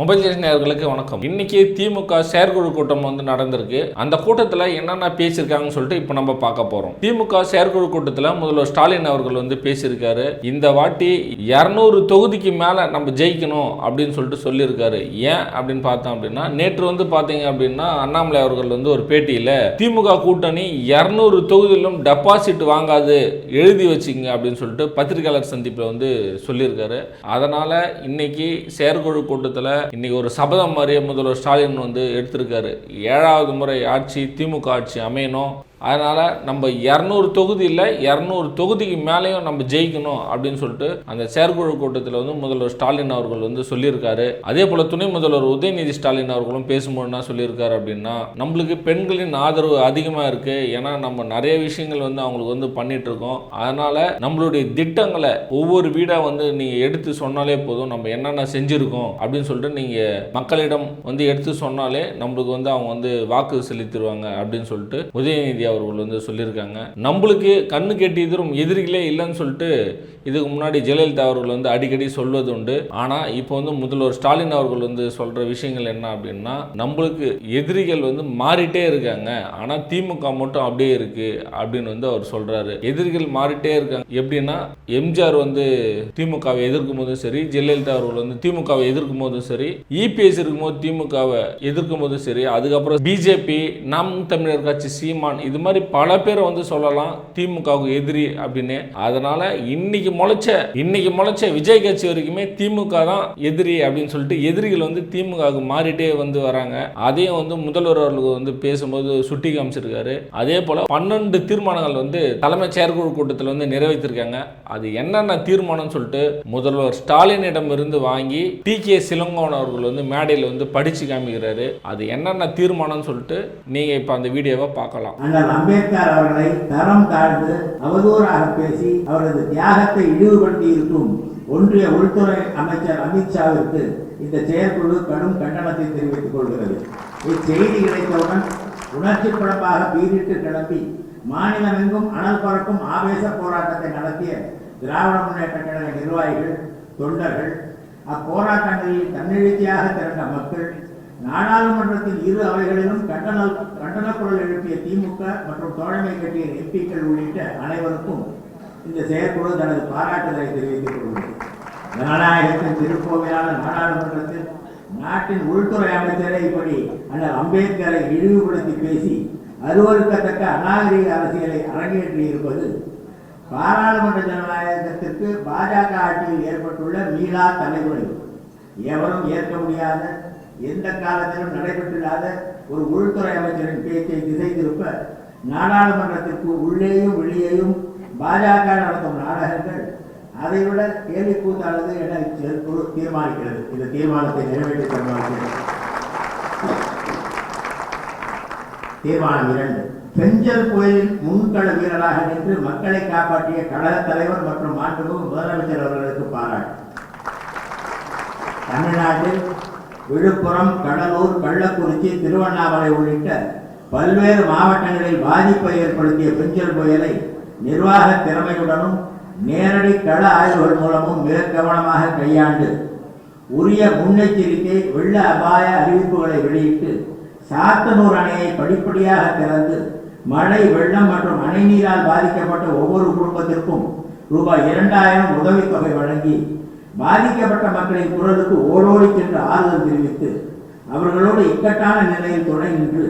Mobile station நேயர்களுக்கு வணக்கம். இன்னைக்கு திமுக செயற்குழு கூட்டம் வந்து நடந்திருக்கு. அந்த கூட்டத்தில் என்னென்ன பேசியிருக்காங்கன்னு சொல்லிட்டு இப்போ நம்ம பார்க்க போறோம். திமுக செயற்குழு கூட்டத்தில் முதல்வர் ஸ்டாலின் அவர்கள் வந்து பேசியிருக்காரு. இந்த வாட்டி இரநூறு தொகுதிக்கு மேலே நம்ம ஜெயிக்கணும் அப்படின்னு சொல்லிட்டு சொல்லியிருக்காரு. ஏன் அப்படின்னு பார்த்தோம் அப்படின்னா நேற்று வந்து பார்த்தீங்க அப்படின்னா அண்ணாமலை அவர்கள் வந்து ஒரு பேட்டியில் திமுக கூட்டணி இரநூறு தொகுதியிலும் டெபாசிட் வாங்காது எழுதி வச்சுங்க அப்படின்னு சொல்லிட்டு பத்திரிகையாளர் சந்திப்பில் வந்து சொல்லியிருக்காரு. அதனால் இன்னைக்கு செயற்குழு கூட்டத்தில் இன்னைக்கு ஒரு சபதம் மாதிரியே முதல்வர் ஸ்டாலின் வந்து எடுத்திருக்காரு. ஏழாவது முறை ஆட்சி திமுக ஆட்சி அமையணும். அதனால் நம்ம இரநூறு தொகுதி இல்லை இரநூறு தொகுதிக்கு மேலேயும் நம்ம ஜெயிக்கணும் அப்படின்னு சொல்லிட்டு அந்த செயற்குழு கூட்டத்தில் வந்து முதல்வர் ஸ்டாலின் அவர்கள் வந்து சொல்லியிருக்காரு. அதே போல் துணை முதல்வர் உதயநிதி ஸ்டாலின் அவர்களும் பேசும்போதுனா சொல்லியிருக்காரு அப்படின்னா நம்மளுக்கு பெண்களின் ஆதரவு அதிகமாக இருக்கு. ஏன்னா நம்ம நிறைய விஷயங்கள் வந்து அவங்களுக்கு வந்து பண்ணிட்டு இருக்கோம். அதனால நம்மளுடைய திட்டங்களை ஒவ்வொரு வீடாக வந்து நீங்கள் எடுத்து சொன்னாலே போதும் நம்ம என்னென்ன செஞ்சுருக்கோம் அப்படின்னு சொல்லிட்டு நீங்கள் மக்களிடம் வந்து எடுத்து சொன்னாலே நம்மளுக்கு வந்து அவங்க வந்து வாக்கு செலுத்திடுவாங்க அப்படின்னு சொல்லிட்டு உதயநிதி அவர்கள் வந்து சொல்லியிருக்காங்க. நம்மளுக்கு கண்ணு கெட்டியதும் எதிரிகளே இல்லைன்னு சொல்லிட்டு இதுக்கு முன்னாடி ஜெயலலிதா அவர்கள் வந்து அடிக்கடி சொல்வது உண்டு. ஆனால் இப்போ வந்து முதல்வர் ஸ்டாலின் அவர்கள் வந்து சொல்கிற விஷயங்கள் என்ன அப்படின்னா நம்மளுக்கு எதிரிகள் வந்து மாறிட்டே இருக்காங்க. ஆனால் திமுக மட்டும் அப்படியே இருக்கு அப்படின்னு வந்து அவர் சொல்றாரு. எதிரிகள் மாறிட்டே இருக்காங்க. எப்படின்னா எம்ஜிஆர் வந்து திமுகவை எதிர்க்கும் போதும் சரி ஜெயலலிதா அவர்கள் வந்து திமுகவை எதிர்க்கும் போதும் சரி இபிஎஸ் இருக்கும்போது திமுகவை எதிர்க்கும் போதும் சரி அதுக்கப்புறம் பிஜேபி நாம் தமிழர் கட்சி சீமான் இது இது மாதிரி பல பேரை வந்து சொல்லலாம் திமுகவுக்கு எதிரி அப்படின்னு. அதனால இன்னைக்கு முளைச்ச இன்னைக்கு முளைச்ச விஜய் கட்சி வரைக்குமே திமுக தான் எதிரி அப்படின்னு சொல்லிட்டு எதிரிகள் வந்து திமுகவுக்கு மாறிட்டே வந்து வராங்க. அதையும் வந்து முதல்வர் அவர்களுக்கு வந்து பேசும்போது சுட்டி காமிச்சிருக்காரு. அதே போல பன்னெண்டு தீர்மானங்கள் வந்து தலைமை செயற்குழு கூட்டத்தில் வந்து நிறைவேற்றிருக்காங்க. அது என்னென்ன தீர்மானம்னு சொல்லிட்டு முதல்வர் ஸ்டாலினிடம் இருந்து வாங்கி டி கே சிலங்கோன் அவர்கள் வந்து மேடையில் வந்து படிச்சு காமிக்கிறாரு. அது என்னென்ன தீர்மானம்னு சொல்லிட்டு நீங்க இப்ப அந்த வீடியோவை பார்க்கலாம். அண்ணல் அம்பேத்கர் அவர்களை தரம் தாழ்ந்து அவதூறாக பேசி அவரது தியாகத்தை இழிவுபடுத்தி இருக்கும் ஒன்றிய உள்துறை அமைச்சர் அமித்ஷாவிற்கு இந்த செயற்குழு கடும் கண்டனத்தை தெரிவித்துக் கொள்கிறது. இச்செய்தி கிடைத்தவுடன் உணர்ச்சி குழப்பாக பீரிட்டு கிளம்பி மாநிலமெங்கும் அனல் பறக்கும் ஆவேச போராட்டத்தை நடத்திய திராவிட முன்னேற்ற கழக நிர்வாகிகள் தொண்டர்கள் அப்போராட்டங்களில் தன்னெழுச்சியாக திரண்ட மக்கள் நாடாளுமன்றத்தின் இரு அவைகளிலும் கண்டன கண்டன குரல் எழுப்பிய திமுக மற்றும் தோழமை கட்டிய எம்பிக்கள் உள்ளிட்ட அனைவருக்கும் இந்த செயற்குழு தனது பாராட்டுதலை தெரிவித்துக் கொள்கிறது. ஜனநாயகத்தின் திருக்கோவிலான நாடாளுமன்றத்தில் நாட்டின் உள்துறை அமைச்சரை இப்படி அண்ணல் அம்பேத்கரை இழிவுபடுத்தி பேசி அருவருக்கத்தக்க அநாகரிக அரசியலை அரங்கேற்றி இருப்பது பாராளுமன்ற ஜனநாயகத்திற்கு பாஜக ஆட்சியில் ஏற்பட்டுள்ள மீளா தலைமுறை எவரும் ஏற்க முடியாத எந்த காலத்திலும் நடைபெற்றிராத ஒரு உள்துறை அமைச்சரின் பேச்சை திசை திருப்ப நாடாளுமன்றத்திற்கு உள்ளேயும் வெளியேயும் பாஜக நடத்தும் நாடகங்கள் அதைவிட கேலி கூத்தானது என இச்செயற்குழு தீர்மானிக்கிறது. இந்த தீர்மானத்தை நிறைவேற்றி தருவார்கள் தீர்மானம் இரண்டு. பெஞ்சல் புயலில் முன்கள வீரராக நின்று மக்களை காப்பாற்றிய கழக தலைவர் மற்றும் மாண்புமிகு முதலமைச்சர் அவர்களுக்கு பாராட்டு. தமிழ்நாட்டில் விழுப்புரம் கடலூர் கள்ளக்குறிச்சி திருவண்ணாமலை உள்ளிட்ட பல்வேறு மாவட்டங்களில் பாதிப்பை ஏற்படுத்திய பெஞ்சல் புயலை நிர்வாக திறமையுடனும் நேரடி கள ஆய்வுகள் மூலமும் மிக கவனமாக கையாண்டு உரிய முன்னெச்சரிக்கை வெள்ள அபாய அறிவிப்புகளை வெளியிட்டு சாத்தனூர் அணையை படிப்படியாக திறந்து மழை வெள்ளம் மற்றும் அணை நீரால் பாதிக்கப்பட்ட ஒவ்வொரு குடும்பத்திற்கும் ரூபாய் இரண்டாயிரம் உதவித்தொகை வழங்கி பாதிக்கப்பட்ட மக்களின் குரலுக்கு ஓடோடி சென்று ஆறுதல் தெரிவித்து அவர்களோடு இக்கட்டான நிலையில் துணை நின்று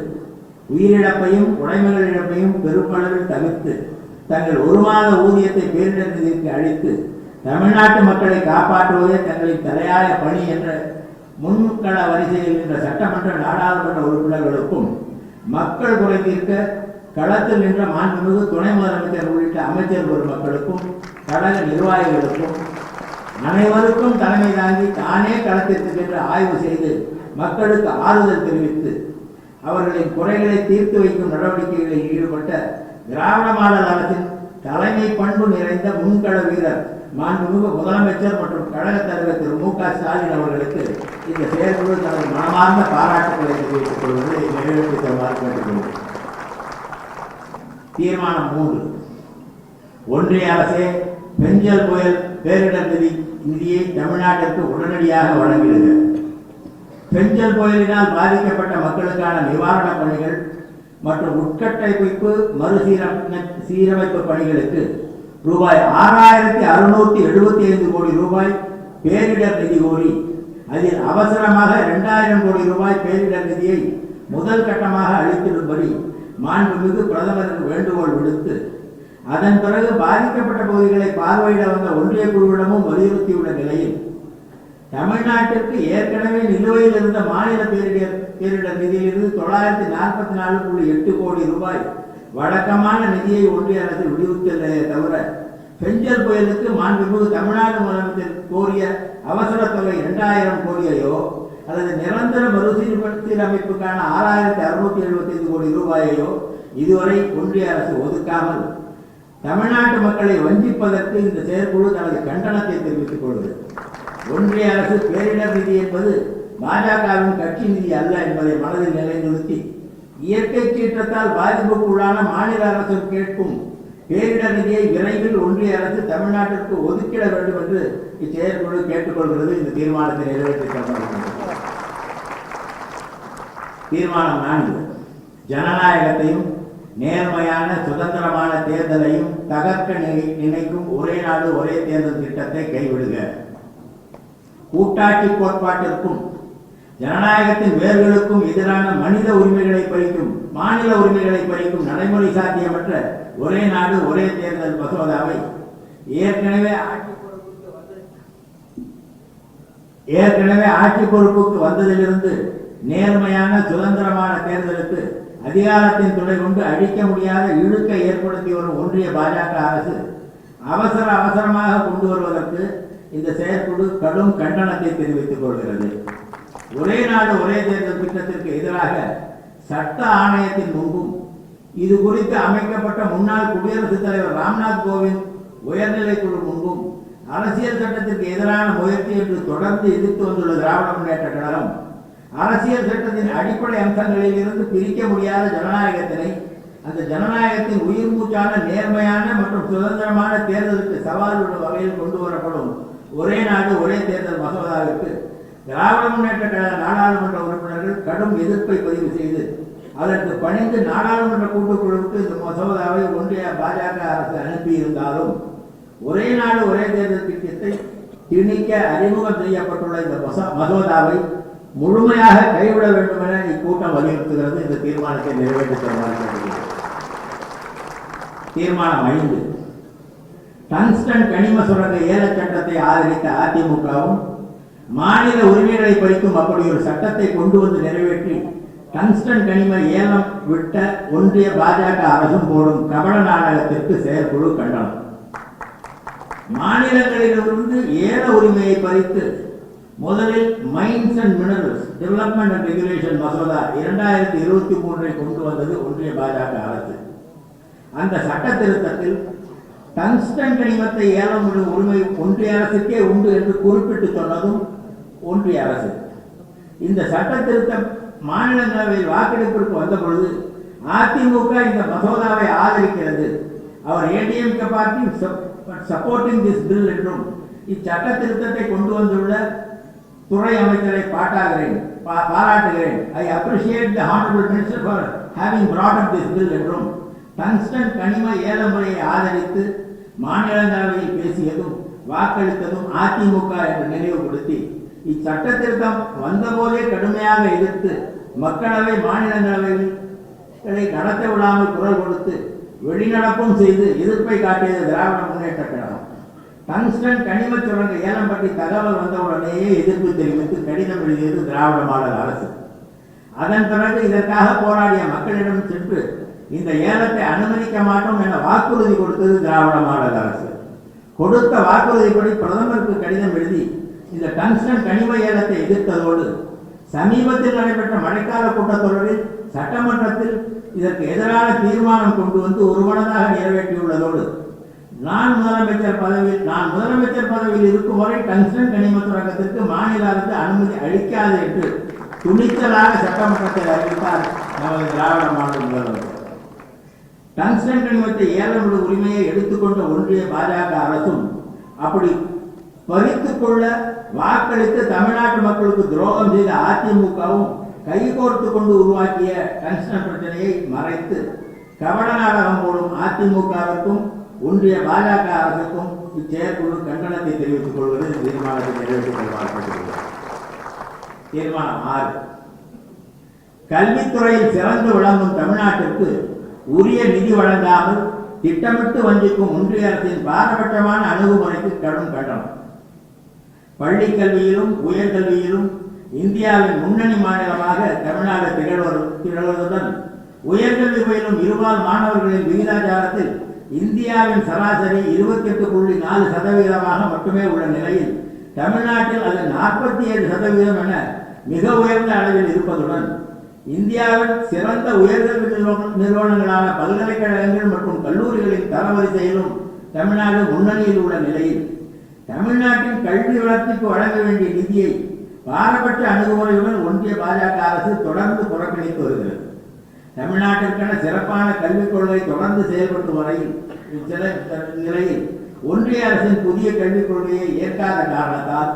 உயிரிழப்பையும் உடைமைகள் இழப்பையும் பெருமளவில் தவிர்த்து தங்கள் ஒரு மாத ஊதியத்தை பேரிடர் நிதிக்கு அளித்து தமிழ்நாட்டு மக்களை காப்பாற்றுவதே தங்களின் தலையாய பணி என்ற முன்கள வரிசையில் நின்ற சட்டமன்ற நாடாளுமன்ற உறுப்பினர்களுக்கும் மக்கள் குறைந்திருக்க களத்தில் நின்ற மாண்புமிகு துணை முதலமைச்சர் உள்ளிட்ட அமைச்சர் பெருமக்களுக்கும் கழக நிர்வாகிகளுக்கும் அனைவருக்கும் தலைமை தாங்கி தானே களத்திற்கு சென்று ஆய்வு செய்து மக்களுக்கு ஆறுதல் தெரிவித்து அவர்களின் குறைகளை தீர்த்து வைக்கும் நடவடிக்கைகளில் ஈடுபட்ட திராவிட மாடல் அரசின் தலைமை பண்பு நிறைந்த முன்கள வீரர் மாண்புமிகு முதலமைச்சர் மற்றும் கழக தலைவர் திரு மு க ஸ்டாலின் அவர்களுக்கு இந்த செயற்குழு தனது மனமார்ந்த பாராட்டுகளை தெரிவித்துக் கொள்வதை நிறைவேற்றி தருமாறு கேட்டுக்கொள்கிறேன். தீர்மானம் மூன்று. ஒன்றிய அரசே பெஞ்சல் புயல் பேரிடர் நிதி நிதியை தமிழ்நாட்டிற்கு உடனடியாக வழங்கிடுக பெஞ்சல் புயலினால் பாதிக்கப்பட்ட மக்களுக்கான நிவாரணப் பணிகள் மற்றும் உட்கட்டமைப்பு மறுசீரமை சீரமைப்பு பணிகளுக்கு ரூபாய் ஆறாயிரத்தி அறுநூற்றி எழுபத்தி ஐந்து கோடி ரூபாய் பேரிடர் நிதி கோரி அதில் அவசரமாக இரண்டாயிரம் கோடி ரூபாய் பேரிடர் நிதியை முதல் கட்டமாக அளித்திடும்படி மாண்புமிகு பிரதமருக்கு வேண்டுகோள் விடுத்து அதன் பிறகு பாதிக்கப்பட்ட பகுதிகளை பார்வையிட வந்த ஒன்றிய குழுவிடமும் வலியுறுத்தியுள்ள நிலையில் தமிழ்நாட்டிற்கு ஏற்கனவே நிலுவையில் இருந்த மாநில பேரிடர் பேரிடர் நிதியிலிருந்து தொள்ளாயிரத்தி நாற்பத்தி நாலு புள்ளி எட்டு கோடி ரூபாய் வழக்கமான நிதியை ஒன்றிய அரசு விடுவித்ததை தவிர பெஞ்சல் புயலுக்கு மாண்புமிகு தமிழ்நாடு முதலமைச்சர் கோரிய அவசர தொகை இரண்டாயிரம் கோடியையோ அல்லது நிரந்தர மறுசீரமைப்புக்கான ஆறாயிரத்தி அறுநூத்தி எழுபத்தி ஐந்து கோடி ரூபாயையோ இதுவரை ஒன்றிய அரசு ஒதுக்காமல் தமிழ்நாட்டு மக்களை வஞ்சிப்பதற்கு இந்த செயற்குழு தனது கண்டனத்தை தெரிவித்துக் கொள்கிறது. ஒன்றிய அரசு பேரிடர் நிதி என்பது பாஜகவின் கட்சி நிதி அல்ல என்பதை மனதில் நிலைநிறுத்தி இயற்கை சீற்றத்தால் பாதிப்புக்குள்ளான மாநில அரசு கேட்கும் பேரிடர் நிதியை விரைவில் ஒன்றிய அரசு தமிழ்நாட்டிற்கு ஒதுக்கிட வேண்டும் என்று இச்செயற்குழு கேட்டுக்கொள்கிறது இந்த தீர்மானத்தை நிறைவேற்றி தீர்மானம் நான்கு. ஜனநாயகத்தையும் நேர்மையான சுதந்திரமான தேர்தலையும் தகர்க்க நினை- நினைக்கும் ஒரே நாடு ஒரே தேர்தல் திட்டத்தை கைவிடுக. கூட்டாட்சி கோட்பாட்டிற்கும் ஜனநாயகத்தின் வேர்களுக்கும் எதிரான மனித உரிமைகளை பறிக்கும் மாநில உரிமைகளை பறிக்கும் நடைமுறை சாத்தியமற்ற ஒரே நாடு ஒரே தேர்தல் மசோதாவை ஏற்கனவே ஏற்கனவே ஆட்சி பொறுப்புக்கு வந்ததிலிருந்து நேர்மையான சுதந்திரமான தேர்தலுக்கு அதிகாரத்தின் துணை கொண்டு அழிக்க முடியாத இழுக்கை ஏற்படுத்தி வரும் ஒன்றிய பாஜக அரசு அவசர அவசரமாக கொண்டு வருவதற்கு இந்த செயற்குழு கடும் கண்டனத்தை தெரிவித்துக் கொள்கிறது. ஒரே நாடு ஒரே தேர்தல் திட்டத்திற்கு எதிராக சட்ட ஆணையத்தின் முன்பும் இது குறித்து அமைக்கப்பட்ட முன்னாள் குடியரசுத் தலைவர் ராம்நாத் கோவிந்த் உயர்நிலைக்குழு முன்பும் அரசியல் சட்டத்திற்கு எதிரான முயற்சி என்று தொடர்ந்து எதிர்த்து வந்துள்ள திராவிட முன்னேற்ற கழகம் அரசியல் சட்டத்தின் அடிப்படை அம்சங்களில் இருந்து பிரிக்க முடியாத ஜனநாயகத்தினை அந்த ஜனநாயகத்தின் உயிர் மூச்சான நேர்மையான மற்றும் சுதந்திரமான தேர்தலுக்கு சவால் விடும் வகையில் கொண்டு வரப்படும் ஒரே நாடு ஒரே தேர்தல் மசோதாவிற்கு திராவிட முன்னேற்ற கழக நாடாளுமன்ற உறுப்பினர்கள் கடும் எதிர்ப்பை பதிவு செய்து அதற்கு பணிந்து நாடாளுமன்ற கூட்டுக்குழுவுக்கு இந்த மசோதாவை ஒன்றிய பாஜக அரசு அனுப்பியிருந்தாலும் ஒரே நாடு ஒரே தேர்தல் திட்டத்தை திணிக்க அறிமுகம் செய்யப்பட்டுள்ள இந்த மசோ- மசோதாவை முழுமையாக கைவிட வேண்டும் என இக்கூட்டம் வலியுறுத்துகிறது. இந்த தீர்மானத்தை நிறைவேற்றி தருமாறு தீர்மானம் ஐந்து. டங்ஸ்டன் கனிம சுரங்க ஏலச் சட்டத்தை ஆதரித்த அதிமுகவும் மாநில உரிமைகளை பறிக்கும் அப்படி ஒரு சட்டத்தை கொண்டு வந்து நிறைவேற்றி டங்ஸ்டன் கனிம ஏலம் விட்ட ஒன்றிய பாஜக அரசும் போடும் கபட நாடகத்திற்கு செயற்குழு கண்டனம். மாநிலங்களிலிருந்து ஏல உரிமையை பறித்து முதலில் mines and minerals development and regulation மசோதா இரண்டாயிரத்தி இருபத்தி மூன்றை கொண்டு வந்தது ஒன்றிய பாஜக அரசு. அந்த சட்ட திருத்தத்தில் டங்ஸ்டன் கனிமத்தை ஏலம் விடும் உரிமை ஒன்றிய அரசுக்கே உண்டு என்று குறிப்பிட்டு சொன்னதும் ஒன்றிய அரசு. இந்த சட்ட திருத்தம் மாநிலங்களவையில் வாக்கெடுப்பிற்கு வந்த பொழுது அதிமுக இந்த மசோதாவை ஆதரிக்கிறது. அவர் ADMK party supporting this bill என்றும் இச்சட்ட திருத்தத்தை கொண்டு வந்துள்ள துறை அமைச்சரை பாட்டாகிறேன் பா- பாராட்டுகிறேன். I appreciate the honourable minister for having brought up this bill என்றும் டங்ஸ்டன் கனிம ஏல முறையை ஆதரித்து மாநிலங்களவையில் பேசியதும் வாக்களித்ததும் அதிமுக என்று நினைவுபடுத்தி இச்சட்ட திருத்தம் வந்தபோதே கடுமையாக எதிர்த்து மக்களவை மாநிலங்களவைகளை நடத்த விடாமல் குரல் கொடுத்து வெளிநடப்பும் செய்து எதிர்ப்பை காட்டியது திராவிட முன்னேற்ற கழகம். டங்ஸ்டன் கனிம சுரங்க ஏலம் பற்றி தகவல் வந்தவுடனேயே எதிர்ப்பு தெரிவித்து கடிதம் எழுதியது திராவிட மாடல் அரசு. அதன் பிறகு இதற்காக போராடிய மக்களிடம் சென்று இந்த ஏலத்தை அனுமதிக்க மாட்டோம் என வாக்குறுதி கொடுத்தது திராவிட மாடல் அரசு. கொடுத்த வாக்குறுதிப்படி பிரதமருக்கு கடிதம் எழுதி இந்த டங்ஸ்டன் கனிம ஏலத்தை எதிர்த்ததோடு சமீபத்தில் நடைபெற்ற மழைக்கால கூட்டத்தொடரில் சட்டமன்றத்தில் இதற்கு எதிரான தீர்மானம் கொண்டு வந்து ஒருமனதாக நிறைவேற்றியுள்ளதோடு நான் முதலமைச்சர் பதவியில் நான் முதலமைச்சர் பதவியில் இருக்கும் வரை டங்ஸ்டன் கனிம சுரங்கத்திற்கு மாநில அரசு அனுமதி அளிக்காது என்று துணிச்சலாக சட்டமன்றத்தில் அறிவித்தார் நமது திராவிட மாநில முதலமைச்சர் டங்ஸ்டன் கனிமத்தை ஏலம் உரிமையை எடுத்துக்கொண்ட ஒன்றிய பாஜக அரசும் அப்படி பறித்துக் கொள்ள வாக்களித்து தமிழ்நாட்டு மக்களுக்கு துரோகம் செய்த அதிமுகவும் கைகோர்த்து கொண்டு உருவாக்கிய டங்ஸ்டன் பிரச்சனையை மறைத்து கவடநாடகம் போடும் அதிமுகவிற்கும் ஒன்றிய பாஜக அரசுக்கும் இச்செயற்குழு கண்டனத்தை தெரிவித்துக் கொள்வது தீர்மானத்தை நிறைவேற்றிக் கொள்வார்கள் தீர்மானம் ஆறு. கல்வித்துறையில் சிறந்து விளங்கும் தமிழ்நாட்டிற்கு உரிய நிதி வழங்காமல் திட்டமிட்டு வஞ்சிக்கும் ஒன்றிய அரசின் பாரபட்சமான அணுகுமுறைக்கு கடும் கண்டனம். பள்ளி கல்வியிலும் உயர்கல்வியிலும் இந்தியாவின் முன்னணி மாநிலமாக தமிழ்நாடு திகழ்வது திகழ்வதுடன் உயர்கல்வி பயிலும் இருபால் மாணவர்களின் விகிதாச்சாரத்தில் இந்தியாவின் சராசரி இருபத்தி எட்டு புள்ளி நாலு சதவீதமாக மட்டுமே உள்ள நிலையில் தமிழ்நாட்டில் அது நாற்பத்தி ஏழு சதவீதம் என மிக உயர்ந்த அளவில் இருப்பதுடன் இந்தியாவின் சிறந்த உயர்கல்வி நிறுவனங்களான பல்கலைக்கழகங்கள் மற்றும் கல்லூரிகளின் தரவரிசையிலும் தமிழ்நாடு முன்னணியில் உள்ள நிலையில் தமிழ்நாட்டின் கல்வி வளர்ச்சிக்கு வழங்க வேண்டிய நிதியை பாரபட்ச அணுகுமுறையுடன் ஒன்றிய பாஜக அரசு தொடர்ந்து புறக்கணித்து வருகிறது. தமிழ்நாட்டிற்கான சிறப்பான கல்விக் கொள்கை தொடர்ந்து செயல்பட்டு வரையில் சில நிலையில் ஒன்றிய அரசின் புதிய கல்விக் கொள்கையை ஏற்காத காரணத்தால்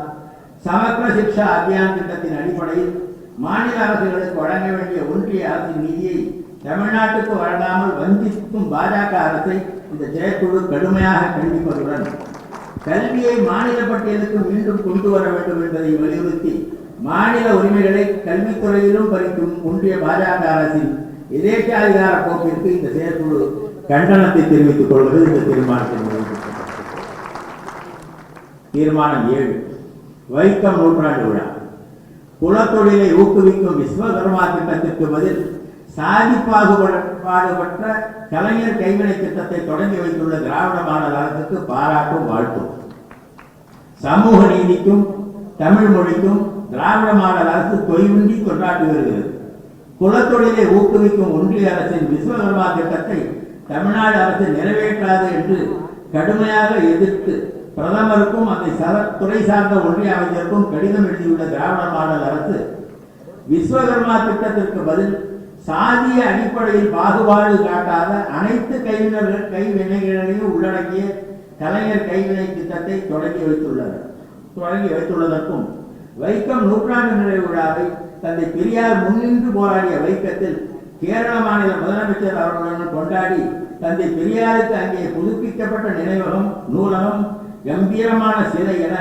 சமக்ர சிக்ஷா அபியான் திட்டத்தின் அடிப்படையில் மாநில அரசுகளுக்கு வழங்க வேண்டிய ஒன்றிய அரசின் நிதியை தமிழ்நாட்டுக்கு வழங்காமல் வஞ்சிக்கும் பாஜக அரசை இந்த செயற்குழு கடுமையாக கண்டிப்பதுடன் கல்வியை மாநில பட்டியலுக்கு மீண்டும் கொண்டு வர வேண்டும் என்பதை வலியுறுத்தி மாநில உரிமைகளை கல்வித்துறையிலும் பறிக்கும் ஒன்றிய பாஜக அரசின் எதேச்சாதிகார போக்கிற்கு இந்த செயற்குழு கண்டனத்தை தெரிவித்துக் கொள்வது இந்த தீர்மானத்தின் தீர்மானம் ஏழு. வைக்கம் நூற்றாண்டு விழா. குலத்தொழிலை ஊக்குவிக்கும் விஸ்வகர்மா திட்டத்திற்கு பதில் சாதி பாகுபாடு- பாடுபட்ட கலைஞர் கைவினை திட்டத்தை தொடங்கி வைத்துள்ள திராவிட மாடல் அரசுக்கு பாராட்டும் வாழ்த்தும். சமூக நீதிக்கும் தமிழ் மொழிக்கும் திராவிட மாடல் அரசு தொய்வின்றி கொண்டாடி வருகிறது. குலத்தொழிலை ஊக்குவிக்கும் ஒன்றிய அரசின் விஸ்வகர்மா திட்டத்தை தமிழ்நாடு அரசு நிறைவேற்றாது என்று கடுமையாக எதிர்த்து பிரதமருக்கும் அந்த துறை சார்ந்த ஒன்றிய அமைச்சருக்கும் கடிதம் எழுதியுள்ள திராவிட மாடல் அரசு விஸ்வகர்மா திட்டத்திற்கு பதில் சாதிய அடிப்படையில் பாகுபாடு காட்டாத அனைத்து கைவினர்கள் கைவினைகளையும் உள்ளடக்கிய கலைஞர் கைவினை திட்டத்தை தொடங்கி வைத்துள்ளனர் தொடங்கி வைத்துள்ளதற்கும் வைக்கம் நூற்றாண்டு நிறைவு விழாவை தந்தை பெரியார் முன்னின்று போராடிய வைக்கத்தில் கேரள மாநில முதலமைச்சர் அவர்களுடன் கொண்டாடி தந்தை பெரியாருக்கு அங்கே புதுப்பிக்கப்பட்ட நினைவகம் நூலகம் கம்பீரமான சிலை என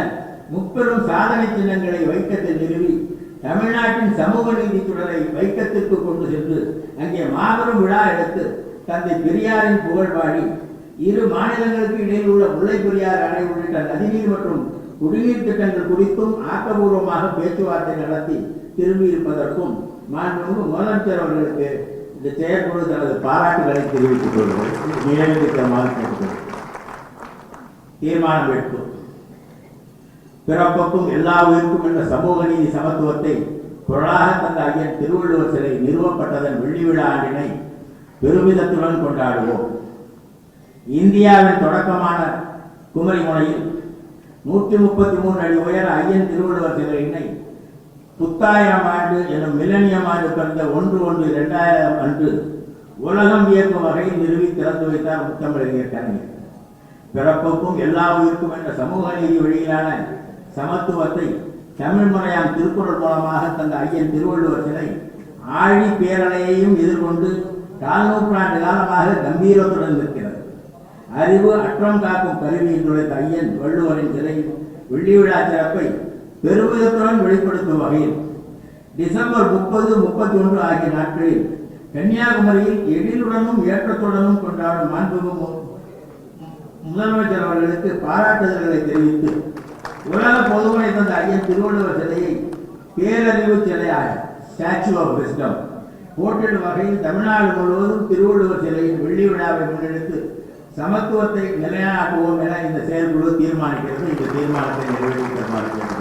முப்பெரும் சாதனை சின்னங்களை வைக்கத்தில் நிறுவி தமிழ்நாட்டின் சமூக நீதி சுடரை வைக்கத்திற்கு கொண்டு சென்று அங்கே மாபெரும் விழா எடுத்து தந்தை பெரியாரின் புகழ் பாடி இரு மாநிலங்களுக்கு இடையில் உள்ள முல்லை பெரியார் அணை உள்ளிட்ட நதிநீர் மற்றும் குடிநீர் திட்டங்கள் குறித்தும் ஆக்கப்பூர்வமாக பேச்சுவார்த்தை நடத்தி திரும்பி இருப்பதற்கும் மாண்புமிகு முதலமைச்சர் அவர்களுக்கு இந்த செயற்குழு தனது பாராட்டுகளை தெரிவித்துக் கொள்வது நினைவுத்திட்டமாக தீர்மானம் எடுக்கும். பிறப்புக்கும் எல்லா உயிருக்கும் என்ற சமூக நீதி சமத்துவத்தை குரலாக தந்த ஐயன் திருவள்ளுவர் சிலை நிறுவப்பட்டதன் வெள்ளி விழா ஆண்டினை பெருமிதத்துடன் கொண்டாடுவோம். இந்தியாவின் தொடக்கமான குமரிமுனையில் நூற்றி முப்பத்தி மூணு அடி உயர ஐயன் திருவள்ளுவர் சிலையினை புத்தாயிரம் ஆண்டு எனும் மில்லனியம் ஆண்டு பிறந்த ஒன்று ஒன்று இரண்டாயிரம் அன்று உலகம் இயக்கும் வகையில் நிறுவி திறந்து வைத்தார் முத்தமிழறிஞர் கலைஞர். பிறப்புக்கும் எல்லா உயிருக்கும் என்ற சமூக நீதி வழியிலான சமத்துவத்தை தமிழ் முறையான் திருக்குறள் மூலமாக தந்த ஐயன் திருவள்ளுவர் சிலை ஆழி பேரலையையும் எதிர்கொண்டு கால் நூற்றாண்டு காலமாக கம்பீரத்துடன் நிற்கிறது. அறிவு அற்றம் காக்கும் கருவியில் நுழைந்த ஐயன் வள்ளுவரின் சிலை வெள்ளி விழா சிறப்பை பெருமிதத்துடன் வெளிப்படுத்தும் வகையில் டிசம்பர் முப்பது முப்பத்தி ஒன்று ஆகிய நாட்களில் கன்னியாகுமரியில் எழிலுடனும் ஏற்றத்துடனும் கொண்டாடும் மாண்புமிகு முதலமைச்சர் அவர்களுக்கு பாராட்டுதல்களை தெரிவித்து உலக பொதுமனை தந்த ஐயன் திருவள்ளுவர் சிலையை பேரறிவு சிலையாக ஸ்டாச்சு ஆஃப் விஸ்டம் போட்டிடும் வகையில் தமிழ்நாடு முழுவதும் திருவள்ளுவர் சிலையின் வெள்ளி விழாவை முன்னெடுத்து சமத்துவத்தை நிலைநாட்டுவோம் என இந்த செயற்குழு தீர்மானிக்கிறது. இந்த தீர்மானத்தை நிறைவேற்றி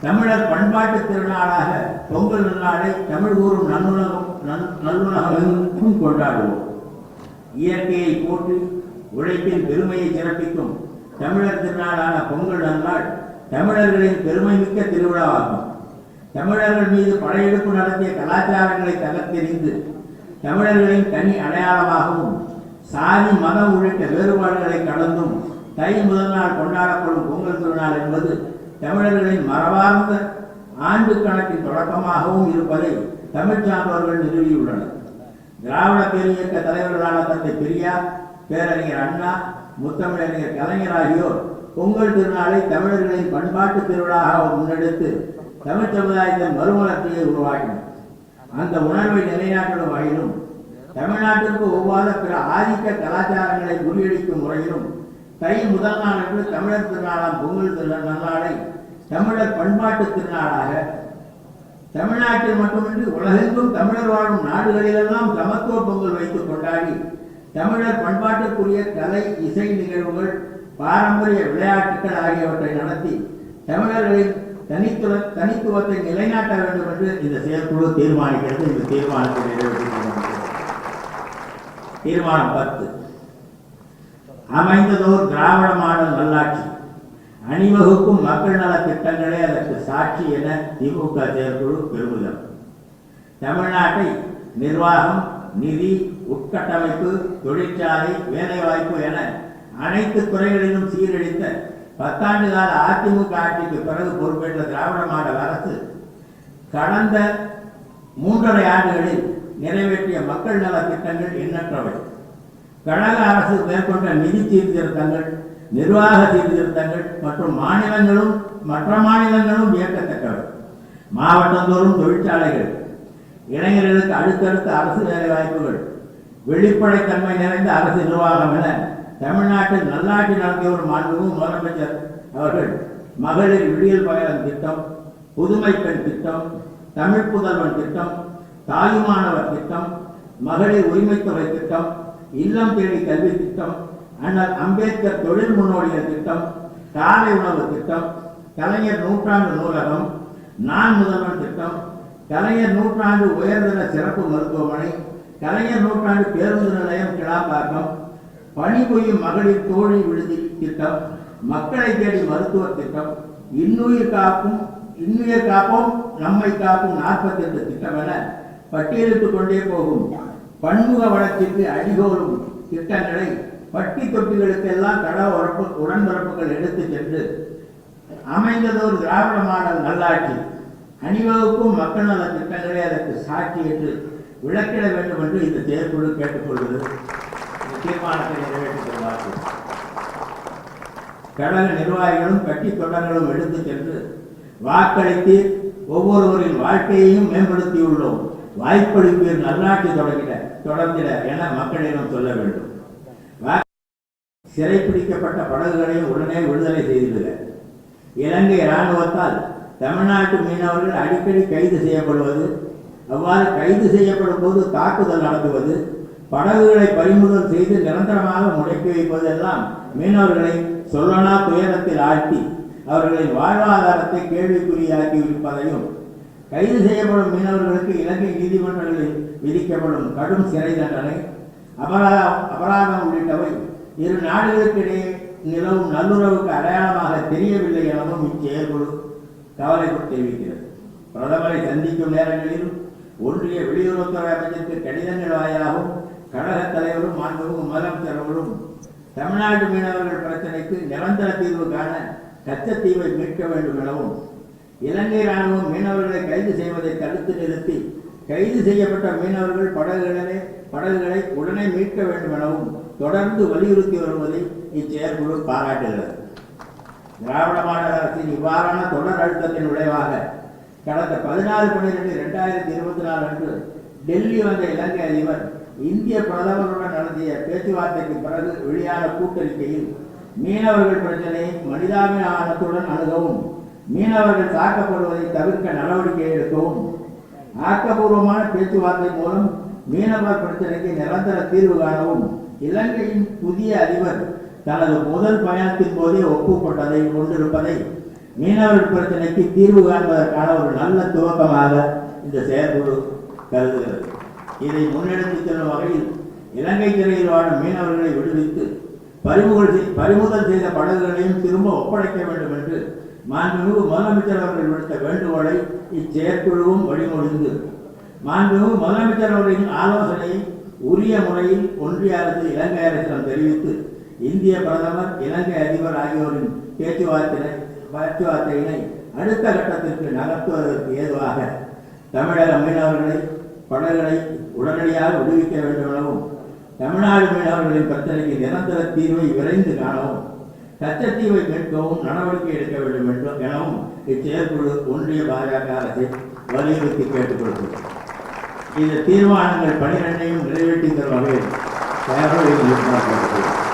தமிழர் பண்பாட்டு திருநாளாக பொங்கல் நன்னாளை தமிழ் ஊரும் நல்லுணகம் நல்- கொண்டாடுவோம். இயற்கையை போற்றி உழைப்பின் பெருமையை சிறப்பிக்கும் தமிழர் திருநாளான பொங்கல் நன்னாள் தமிழர்களின் பெருமை மிக்க திருவிழாவாகும். தமிழர்கள் மீது படையெடுப்பு நடத்திய கலாச்சாரங்களை தகர்த்தெறிந்து தமிழர்களின் தனி அடையாளமாகவும் சாதி மதம் உள்ளிட்ட வேறுபாடுகளை கடந்தும் தை முதல் நாள் கொண்டாடப்படும் பொங்கல் திருநாள் என்பது தமிழர்களின் மரபார்ந்த ஆண்டு கணக்கின் தொடக்கமாகவும் இருப்பதை தமிழ் சான்றோர்கள் நிறுவியுள்ளனர். திராவிட பேரியக்க தலைவர்களான தந்தை பெரியார் பேரறிஞர் அண்ணா முத்தமிழறிஞர் கலைஞர் ஆகியோர் பொங்கல் திருநாளை தமிழர்களின் பண்பாட்டு திருவிழாவாக முன்னெடுத்து தமிழ் சமுதாயத்தின் மறுமலர்ச்சியை உருவாக்கினர். அந்த உணர்வை நிலைநாட்டும் வகையிலும் தமிழ்நாட்டிற்கு ஒவ்வாத பிற ஆதிக்க கலாச்சாரங்களை முறியடிக்கும் முறையிலும் தை முதல் நாள் என்று தமிழர் திருநாளாம் பொங்கல் திருநாள் நன்னாளை தமிழர் பண்பாட்டு திருநாளாக. தமிழ்நாட்டில் மட்டுமின்றி உலகெங்கும் தமிழர் வாழும் நாடுகளிலெல்லாம் சமத்துவ பொங்கல் வைத்து கொண்டாடி தமிழர் பண்பாட்டுக்குரிய கலை இசை நிகழ்வுகள் பாரம்பரிய விளையாட்டுகள் ஆகியவற்றை நடத்தி தமிழர்களின் தனித்துவ தனித்துவத்தை நிலைநாட்ட வேண்டும் என்று இந்த செயற்குழு தீர்மானிக்கிறது. இந்த தீர்மானத்தை நிறைவேற்றி தீர்மானம் பத்து. அமைந்ததோர் திராவிட மாடல் நல்லாட்சி. அணிவகுக்கும் மக்கள் நல திட்டங்களே அதற்கு சாட்சி என திமுக செயற்குழு பெருமிதம். தமிழ்நாட்டை நிர்வாகம் நிதி உட்கட்டமைப்பு தொழிற்சாலை வேலைவாய்ப்பு என அனைத்து துறைகளிலும் சீரழித்த பத்தாண்டு கால அதிமுக ஆட்சிக்கு பிறகு பொறுப்பேற்ற திராவிட மாடல் அரசு கடந்த மூன்றரை ஆண்டுகளில் நிறைவேற்றிய மக்கள் நல திட்டங்கள் எண்ணற்றவை. கழக அரசு மேற்கொண்ட நிதி சீர்திருத்தங்கள் நிர்வாக சீர்திருத்தங்கள் மற்றும் மாநிலங்களும் மற்ற மாநிலங்களும் வியக்கத்தக்கவை மாவட்டந்தோறும் தொழிற்சாலைகள் இளைஞர்களுக்கு அடுத்தடுத்த அரசு வேலை வாய்ப்புகள் வெளிப்படைத்தன்மை நிறைந்த அரசு நிர்வாகம் என தமிழ்நாட்டில் நல்லாட்சி நடத்திய ஒரு மாண்புமிகு முதலமைச்சர் அவர்கள் மகளிர் விடியல் பயணம் திட்டம் புதுமை பெண் திட்டம் தமிழ் புதல்வன் திட்டம் தாயுமானவர் திட்டம் மகளிர் உரிமைத்துறை திட்டம் இல்லம் தேடி கல்வி திட்டம் அண்ணல் அம்பேத்கர் தொழில் முன்னோடிகள் திட்டம் காலை உணவு திட்டம் கலைஞர் நூற்றாண்டு நூலகம் நான் முதல்வன் திட்டம் கலைஞர் நூற்றாண்டு உயர்தர சிறப்பு மருத்துவமனை கலைஞர் நூற்றாண்டு பேருந்து நிலையம் கிளாம்பாக்கம் பணிபுரியும் மகளிர் தோழி விடுதி திட்டம் மக்களை தேடி மருத்துவ திட்டம் இன்னுயிர் காப்பும் இன்னுயிர் காப்போம் நம்மை காக்கும் நாற்பத்தி எட்டு திட்டம் என பட்டியலிட்டுக் கொண்டே போகும். பன்முக வளர்ச்சிக்கு அடிகோலும் திட்டங்களை பட்டி தொட்டிகளுக்கெல்லாம் கட உறப்பு உடன்பரப்புகள் எடுத்து சென்று அமைந்ததோர் திராவிட மாடல் நல்லாட்சி. அணிவகுப்பும் மக்கள் நல திட்டங்களே அதற்கு சாட்சி என்று விளக்கிட வேண்டும் என்று இந்த செயற்குழு கேட்டுக்கொள்கிறது. தீர்மானத்தை நிறைவேற்றித் கழக நிர்வாகிகளும் கட்சி தொண்டர்களும் எடுத்து சென்று வாக்களித்து ஒவ்வொருவரின் வாழ்க்கையையும் மேம்படுத்தியுள்ளோம். வாய்ப்பளிப்பீர் நல்லாட்சி தொடங்கிட தொடர்ந்திட என மக்களிடம் சொல்ல வேண்டும். வா- சிறைப்பிடிக்கப்பட்ட படகுகளையும் உடனே விடுதலை செய்திடுக இலங்கை இராணுவத்தால் தமிழ்நாட்டு மீனவர்கள் அடிக்கடி கைது செய்யப்படுவது அவ்வாறு கைது செய்யப்படும் போது தாக்குதல் நடத்துவது படகுகளை பறிமுதல் செய்து நிரந்தரமாக முடக்கி வைப்பதெல்லாம் மீனவர்களை சொல்லனா துயரத்தில் ஆழ்த்தி அவர்களின் வாழ்வாதாரத்தை கேள்விக்குறியாக்கி இருப்பதையும் கைது செய்யப்படும் மீனவர்களுக்கு இலங்கை நீதிமன்றங்களில் விதிக்கப்படும் கடும் சிறை தண்டனை அபரா அபராதம் உள்ளிட்டவை இரு நாடுகளுக்கிடையே நிலவும் நல்லுறவுக்கு அடையாளமாக தெரியவில்லை எனவும் இச்செயற்குழு கவலைப்பட்டு தெரிவிக்கிறது. பிரதமரை சந்திக்கும் நேரங்களில் ஒன்றிய வெளியுறவுத்துறை அமைச்சருக்கு கடிதங்கள் வாயிலாகவும் கழகத் தலைவரும் மாண்புமிகு முதலமைச்சர்களும் தமிழ்நாட்டு மீனவர்கள் பிரச்சனைக்கு நிரந்தர தீர்வு காண கச்சத்தீவை மீட்க வேண்டும் எனவும் இலங்கை ராணுவம் மீனவர்களை கைது செய்வதை தடுத்து நிறுத்தி கைது செய்யப்பட்ட மீனவர்கள் படகுகளை படகுகளை உடனே மீட்க வேண்டும் எனவும் தொடர்ந்து வலியுறுத்தி வருவதை இச்செயற்குழு பாராட்டுகிறது. திராவிட மாடல் அரசின் இவ்வாறான தொடர் அழுத்தத்தின் விளைவாக கடந்த பதினாறு பன்னிரெண்டு இரண்டாயிரத்தி இருபத்தி நாலு அன்று டெல்லி வந்த இலங்கை அதிபர் இந்திய பிரதமருடன் நடத்திய பேச்சுவார்த்தைக்கு பிறகு வெளியான கூட்டறிக்கையில் மீனவர்கள் பிரச்சனையை மனிதாபிமானத்துடன் அணுகவும் மீனவர்கள் தாக்கப்படுவதை தவிர்க்க நடவடிக்கை எடுக்கவும் ஆக்கப்பூர்வமான பேச்சுவார்த்தை மூலம் மீனவர் பிரச்சனைக்கு நிரந்தர தீர்வு காணவும் இலங்கையின் புதிய அதிபர் தனது முதல் பயணத்தின் போதே ஒப்புக்கொண்டதை கொண்டிருப்பதை மீனவர் பிரச்சனைக்கு தீர்வு காண்பதற்கான ஒரு நல்ல துவக்கமாக இந்த செயற்குழு கருதுகிறது. இதை முன்னெடுத்துச் செல்லும் வகையில் இலங்கை சிறையில் வாழும் மீனவர்களை விடுவித்து பறிமுதல் செய்- பறிமுதல் செய்த படகுகளையும் திரும்ப ஒப்படைக்க வேண்டும் என்று மாண்புமிகு முதலமைச்சர் அவர்கள் விடுத்த வேண்டுகோளை இச்செயற்குழுவும் வழிமொழிந்து மாண்புமிகு முதலமைச்சர் அவர்களின் ஆலோசனையை உரிய முறையில் ஒன்றிய அரசு இலங்கை அரசிடம் தெரிவித்து இந்திய பிரதமர் இலங்கை அதிபர் ஆகியோரின் பேச்சுவார்த்தை பேச்சுவார்த்தையினை அடுத்த கட்டத்திற்கு நகர்த்துவதற்கு ஏதுவாக தமிழக மீனவர்களை படகுகளை உடனடியாக விடுவிக்க வேண்டும் எனவும் தமிழ்நாடு மீனவர்களின் பிரச்சனைக்கு நிரந்தர தீர்வை விரைந்து காணவும் கச்சத்தீவை மீட்கவும் நடவடிக்கை எடுக்க வேண்டும் என்றும் எனவும் இச்செயற்குழு ஒன்றிய பாஜக அரசை வலியுறுத்தி கேட்டுக்கொள்கிறது இந்த தீர்மானங்கள் பனிரெண்டையும் நிறைவேற்றி தரும் வகையில் பேரவையில்